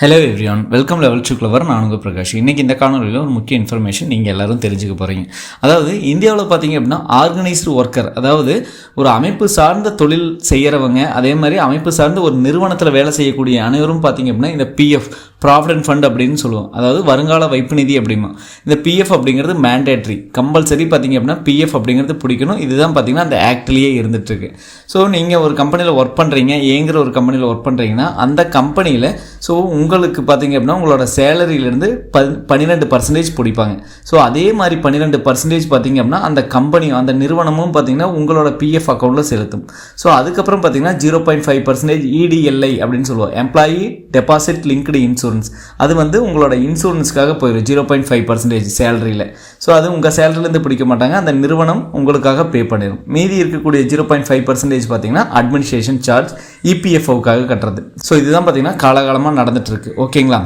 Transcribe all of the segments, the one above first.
Hello everyone welcome level two clever நான் உங்கள் பிரகாஷ். இன்றைக்கி இந்த காணொலியில் ஒரு முக்கிய இன்ஃபர்மேஷன் நீங்கள் எல்லோரும் தெரிஞ்சுக்க போகிறீங்க அதாவது இந்தியாவில் பார்த்தீங்க அப்படின்னா ஆர்கனைஸ்டு ஒர்க்கர் அதாவது ஒரு அமைப்பு சார்ந்த தொழில் செய்கிறவங்க அதே மாதிரி அமைப்பு சார்ந்த ஒரு நிறுவனத்தில் வேலை செய்யக்கூடிய அனைவரும் பார்த்தீங்க அப்படின்னா இந்த பிஎஃப் ப்ராவிடென்ட் ஃபண்ட் அப்படின்னு சொல்லுவோம். அதாவது வருங்கால வைப்பு நிதி அப்படிமா. இந்த பிஎஃப் அப்படிங்கிறது மேண்டேட்ரி கம்பல்சரி பார்த்தீங்க அப்படின்னா பிஎஃப் அப்படிங்கிறது பிடிக்கணும். இதுதான் பார்த்தீங்கன்னா அந்த ஆக்ட்லேயே இருந்துகிட்ருக்கு ஸோ நீங்கள் ஒரு கம்பெனியில் ஒர்க் பண்ணுறீங்க ஏங்கிற ஒரு கம்பெனியில் ஒர்க் பண்ணுறீங்கன்னா அந்த கம்பெனியில் ஸோ உங்கள் உங்களுக்கு பார்த்தீங்க அப்படின்னா உங்களோட சேலரியிலேருந்து ப பன்னிரெண்டு பர்சன்டேஜ் பிடிப்பாங்க. ஸோ அதே மாதிரி பன்னிரெண்டு பர்சன்டேஜ் பார்த்தீங்க அப்படின்னா அந்த கம்பெனி அந்த நிறுவனமும் பார்த்தீங்கன்னா உங்களோட பிஎஃப் அக்கௌண்ட்டில் செலுத்தும். ஸோ அதுக்கப்புறம் பார்த்தீங்கன்னா zero point five percentage EDLI அப்படின்னு சொல்லுவோம் எம்ப்ளாயி டெபாசிட் லிங்க்டு இன்சூரன்ஸ் அது வந்து உங்களோட இன்சூரன்ஸ்க்காக போயிடும் ஜீரோ பாயிண்ட் ஃபைவ் பர்சன்டேஜ் சேலரியில். ஸோ அது உங்கள் சேலரிலேருந்து பிடிக்க மாட்டாங்க. அந்த நிறுவனம் உங்களுக்காக பே பண்ணிடும் மீதி இருக்கக்கூடிய ஜீரோ பாயிண்ட் ஃபைவ் பர்சன்டேஜ் பார்த்தீங்கன்னா அட்மினிஸ்ட்ரேஷன் சார்ஜ் இபிஎஃப்ஓக்காக கட்டுறது. ஸோ இதுதான் பார்த்தீங்கன்னா காலகாலமாக நடந்துட்டு இருக்கு. ஓகேங்களா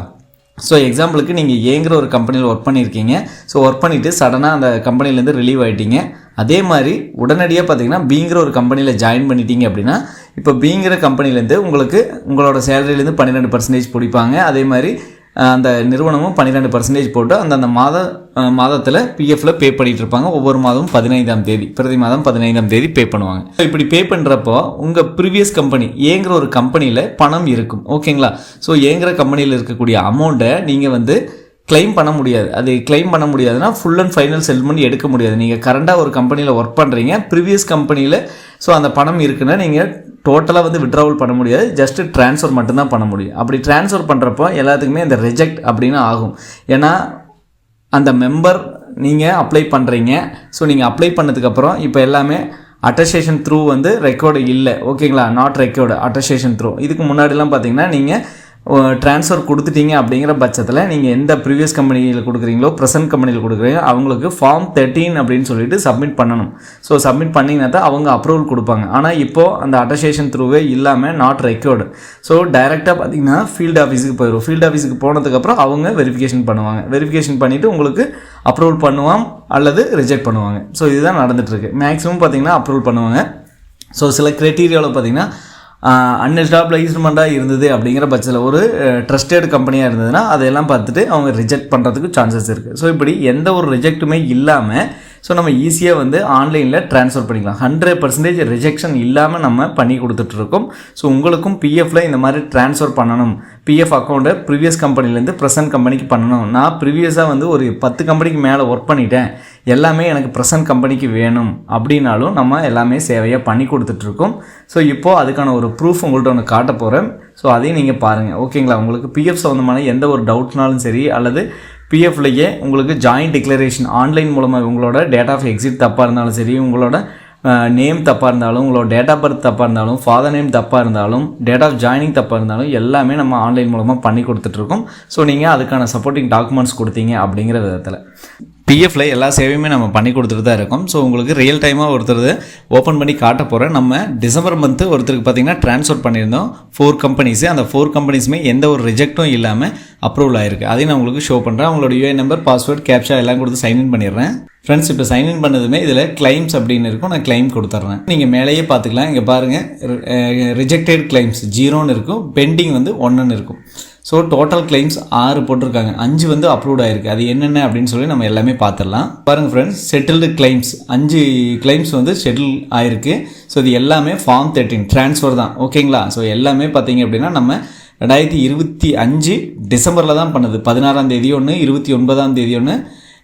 ஸோ எக்ஸாம்பிளுக்கு நீங்கள் ஏங்கிற ஒரு கம்பெனியில் ஒர்க் பண்ணியிருக்கீங்க ஸோ ஒர்க் பண்ணிவிட்டு சடனாக அந்த கம்பெனிலேருந்து ரிலீவ் ஆகிட்டீங்க அதே மாதிரி உடனடியாக பார்த்தீங்கன்னா பீங்கிற ஒரு கம்பெனியில் ஜாயின் பண்ணிட்டீங்க அப்படின்னா இப்போ பீங்கிற கம்பெனிலேருந்து உங்களுக்கு உங்களோட சேலரியிலேருந்து பன்னிரெண்டு பர்சன்டேஜ் பிடிப்பாங்க. அதே மாதிரி அந்த நிறுவனமும் பன்னிரெண்டு பர்சன்டேஜ் போட்டு அந்தந்த மாத மாதத்தில் பிஎஃப்ல பே பண்ணிட்டு இருப்பாங்க ஒவ்வொரு மாதமும் பதினைந்தாம் தேதி பிரதி மாதம் பதினைந்தாம் தேதி பே பண்ணுவாங்க. இப்படி பே பண்ணுறப்போ உங்கள் ப்ரீவியஸ் கம்பெனி ஏங்கிற ஒரு கம்பெனியில் பணம் இருக்கும். ஓகேங்களா ஸோ ஏங்கிற கம்பெனியில் இருக்கக்கூடிய அமௌண்ட்டை நீங்கள் வந்து கிளைம் பண்ண முடியாது. அது கிளைம் பண்ண முடியாதுன்னா ஃபுல் அண்ட் ஃபைனல் செட்டில்மெண்ட் எடுக்க முடியாது. நீங்கள் கரண்டாக ஒரு கம்பெனியில் ஒர்க் பண்ணுறீங்க ப்ரீவியஸ் கம்பெனியில் ஸோ அந்த பணம் இருக்குன்னா நீங்கள் டோட்டலாக வந்து விட்ராவல் பண்ண முடியாது. ஜஸ்ட்டு ட்ரான்ஸ்ஃபர் மட்டும்தான் பண்ண முடியும். அப்படி ட்ரான்ஸ்ஃபர் பண்ணுறப்போ எல்லாத்துக்குமே இந்த ரிஜெக்ட் அப்படின்னு ஆகும். ஏன்னா அந்த மெம்பர் நீங்கள் அப்ளை பண்ணுறீங்க ஸோ நீங்கள் அப்ளை பண்ணதுக்கப்புறம் இப்போ எல்லாமே அட்டஸ்டேஷன் த்ரூ வந்து ரெக்கார்டு இல்லை. ஓகேங்களா நாட் ரெக்கார்டு அட்டஸ்டேஷன் த்ரூ இதுக்கு முன்னாடிலாம் பார்த்தீங்கன்னா நீங்கள் ட்ரான்ஸ்ஃபர் கொடுத்துட்டீங்க அப்படிங்கிற பட்சத்தில் நீங்கள் எந்த ப்ரீவியஸ் கம்பெனியில் கொடுக்குறீங்களோ ப்ரெசன்ட் கம்பெனியில் கொடுக்குறீங்களோ அவங்களுக்கு ஃபார்ம் தேர்ட்டீன் அப்படின்னு சொல்லிட்டு சப்மிட் பண்ணணும். ஸோ சப்மிட் பண்ணிங்கன்னா தான் அவங்க அப்ரூவல் கொடுப்பாங்க. ஆனால் இப்போது அந்த அட்டஸ்டேஷன் த்ரூவே இல்லாமல் நாட் ரெக்கார்டு ஸோ டைரெக்டாக பார்த்தீங்கன்னா ஃபீல்டு ஆஃபீஸுக்கு போயிடும் ஃபீல்டு ஆஃபீஸுக்கு போனதுக்கப்புறம் அவங்க வெரிஃபிகேஷன் பண்ணுவாங்க. வெரிஃபிகேஷன் பண்ணிவிட்டு உங்களுக்கு அப்ரூவல் பண்ணுவான் அல்லது ரிஜெக்ட் பண்ணுவாங்க. ஸோ இதுதான் நடந்துகிட்ருக்கு மேக்ஸிமம் பார்த்தீங்கன்னா அப்ரூவல் பண்ணுவாங்க. ஸோ சில க்ரைட்டீரியாவில் பார்த்தீங்கன்னா அன்எஸ்டாப்ளைஸ்மெண்ட்டாக இருந்தது அப்படிங்கிற பட்சத்தில் ஒரு ட்ரஸ்டட் கம்பெனியாக இருந்ததுன்னா அதையெல்லாம் பார்த்துட்டு அவங்க ரிஜெக்ட் பண்ணுறதுக்கு சான்சஸ் இருக்குது ஸோ இப்படி எந்த ஒரு ரிஜெக்ட்டுமே இல்லாமல் ஸோ நம்ம ஈஸியாக வந்து ஆன்லைனில் ட்ரான்ஸ்ஃபர் பண்ணிக்கலாம். ஹண்ட்ரட் பர்சன்டேஜ் ரிஜெக்ஷன் இல்லாமல் நம்ம பண்ணி கொடுத்துட்ருக்கோம் ஸோ உங்களுக்கும் பிஎஃப்ல இந்த மாதிரி ட்ரான்ஸ்ஃபர் பண்ணணும். பிஎஃப் அக்கௌண்ட்டை ப்ரீவியஸ் கம்பெனிலேருந்து ப்ரெசன்ட் கம்பெனிக்கு பண்ணணும். நான் ப்ரீவியஸாக வந்து ஒரு பத்து கம்பெனிக்கு மேலே ஒர்க் பண்ணிட்டேன். எல்லாமே எனக்கு ப்ரெசன்ட் கம்பெனிக்கு வேணும் அப்படின்னாலும் நம்ம எல்லாமே சேவையாக பண்ணி கொடுத்துட்ருக்கோம். ஸோ இப்போது அதுக்கான ஒரு ப்ரூஃப் உங்கள்கிட்ட ஒன்று காட்ட போகிறேன் ஸோ அதையும் நீங்கள் பாருங்கள் ஓகேங்களா? உங்களுக்கு பிஎஃப் சம்மந்தமான எந்த ஒரு டவுட்னாலும் சரி அல்லது பிஎஃப்லையே உங்களுக்கு ஜாயிண்ட் டிக்ளரேஷன் ஆன்லைன் மூலமாக உங்களோட டேட் ஆஃப் எக்ஸிட் தப்பாக இருந்தாலும் சரி உங்களோட நேம் தப்பாக இருந்தாலும் உங்களோட டேட் ஆஃப் பர்த் தப்பாக இருந்தாலும் ஃபாதர் நேம் தப்பாக இருந்தாலும் டேட் ஆஃப் ஜாயினிங் தப்பாக இருந்தாலும் எல்லாமே நம்ம ஆன்லைன் மூலமாக பண்ணி கொடுத்துட்ருக்கோம். ஸோ நீங்கள் அதுக்கான சப்போர்ட்டிங் டாக்குமெண்ட்ஸ் கொடுத்தீங்க அப்படிங்கிற விதத்தில். பிஎஃப்ல எல்லா சேவையுமே நம்ம பண்ணி கொடுத்துட்டு தான் இருக்கோம். ஸோ உங்களுக்கு ரியல் டைமாக ஒருத்தர் ஓப்பன் பண்ணி காட்ட போகிறேன் நம்ம டிசம்பர் மந்த்து ஒருத்தருக்கு பார்த்தீங்கன்னா ட்ரான்ஸ்ஃபர் பண்ணியிருந்தோம். ஃபோர் கம்பெனிஸு அந்த ஃபோர் கம்பெனிஸுமே எந்த ஒரு ரிஜெக்ட்டும் இல்லாமல் அப்ரூவல் ஆயிருக்கு. அதையும் நான் உங்களுக்கு ஷோ பண்ணுறேன் உங்களோட யூஏ நம்பர் பாஸ்வேர்ட் கேப்ஷா எல்லாம் கொடுத்து சைன்இன் பண்ணிடுறேன். ஃப்ரெண்ட்ஸ் இப்போ சைன்இன் பண்ணதுமே இதில் கிளைம்ஸ் அப்படின்னு இருக்கும். நான் கிளைம் கொடுத்துட்றேன் நீங்கள் மேலேயே பார்த்துக்கலாம். இங்கே பாருங்கள் ரிஜெக்டட் கிளைம்ஸ் ஜீரோன்னு இருக்கும். பெண்டிங் வந்து ஒன்றுன்னு இருக்கும். ஸோ டோட்டல் கிளைம்ஸ் ஆறு போட்டிருக்காங்க. அஞ்சு வந்து அப்ரூவ்ட் ஆயிருக்கு. அது என்னென்ன அப்படின்னு சொல்லி நம்ம எல்லாமே பார்த்துடலாம். பாருங்கள் ஃப்ரெண்ட்ஸ் செட்டில்டு கிளைம்ஸ் அஞ்சு கிளைம்ஸ் வந்து செட்டில் ஆயிருக்கு. ஸோ இது எல்லாமே ஃபார்ம் தேர்ட்டின் ட்ரான்ஸ்ஃபர் தான். ஓகேங்களா ஸோ எல்லாமே பார்த்தீங்க அப்படின்னா நம்ம ரெண்டாயிரத்தி இருபத்தி அஞ்சு டிசம்பரில் தான் பண்ணது. பதினாறாம் தேதி ஒன்று இருபத்தி ஒன்பதாம் தேதி ஒன்று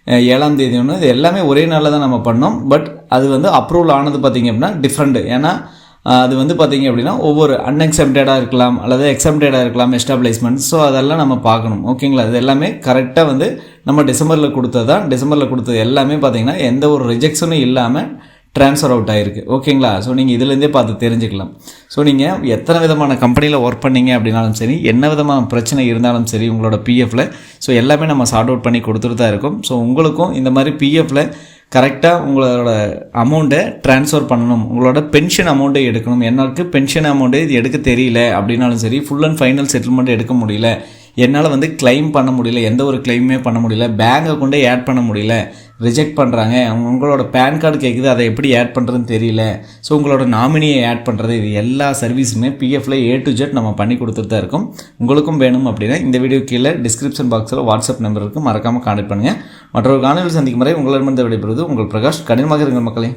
ஏழாம் தேதி ஒன்று இது எல்லாமே ஒரே நாளில் தான் நம்ம பண்ணோம். பட் அது வந்து அப்ரூவல் ஆனது பார்த்திங்க அப்படின்னா டிஃப்ரெண்ட்டு ஏன்னா அது வந்து பார்த்தீங்க அப்படின்னா ஒவ்வொரு அன்எக்செப்டடாக இருக்கலாம் அல்லது எக்ஸப்டடாக இருக்கலாம் எஸ்டாப்ளிஷ்மெண்ட் ஸோ அதெல்லாம் நம்ம பார்க்கணும். ஓகேங்களா இது எல்லாமே கரெக்டாக வந்து நம்ம டிசம்பரில் கொடுத்தது தான் டிசம்பரில் கொடுத்தது எல்லாமே பார்த்தீங்கன்னா எந்த ஒரு ரிஜெக்ஷனும் இல்லாமல் ட்ரான்ஸ்ஃபர் அவுட் ஆகிருக்கு ஓகேங்களா ஸோ நீங்கள் இதுலேருந்தே பார்த்து தெரிஞ்சுக்கலாம். ஸோ நீங்கள் எத்தனை விதமான கம்பெனியில் ஒர்க் பண்ணீங்க அப்படின்னாலும் சரி என்ன விதமான பிரச்சனை இருந்தாலும் சரி உங்களோட பிஎஃப்பில் ஸோ எல்லாமே நம்ம சார்ட் அவுட் பண்ணி கொடுத்துட்டு தான் இருக்கோம். ஸோ உங்களுக்கும் இந்த மாதிரி பிஎஃப்பில் கரெக்டாக உங்களோட அமௌண்ட்டை ட்ரான்ஸ்ஃபர் பண்ணணும். உங்களோட பென்ஷன் அமௌண்ட்டை எடுக்கணும். எனக்கு பென்ஷன் அமௌண்ட்டு இது எடுக்க தெரியல அப்படின்னாலும் சரி ஃபுல் அண்ட் ஃபைனல் செட்டில்மெண்ட் எடுக்க முடியல. என்னால் வந்து கிளைம் பண்ண முடியல. எந்த ஒரு கிளைமே பண்ண முடியல. பேங்க் அக்கௌண்ட்டே ஆட் பண்ண முடியல. ரிஜெக்ட் பண்ணுறாங்க உங்களோட பேன் கார்டு கேட்குது அதை எப்படி ஆட் பண்ணுறதுன்னு தெரியல. ஸோ உங்களோட நாமினியை ஆட் பண்ணுறது இது எல்லா சர்வீஸுமே பிஎஃப்ல ஏ டு ஜெட் நம்ம பண்ணி கொடுத்துட்டு தான் இருக்கோம். உங்களுக்கும் வேணும் அப்படின்னா இந்த வீடியோ கீழே டிஸ்கிரிப்ஷன் பாக்ஸில் வாட்ஸ்அப் நம்பர் இருக்குது மறக்காமல் கான்டாக்ட் பண்ணுங்கள் மற்றொரு காணொலி சந்திக்கும் வரை உங்களிடமிருந்து விடைபெறுவது உங்கள் பிரகாஷ். கடினமாக இருங்கள் மக்களே.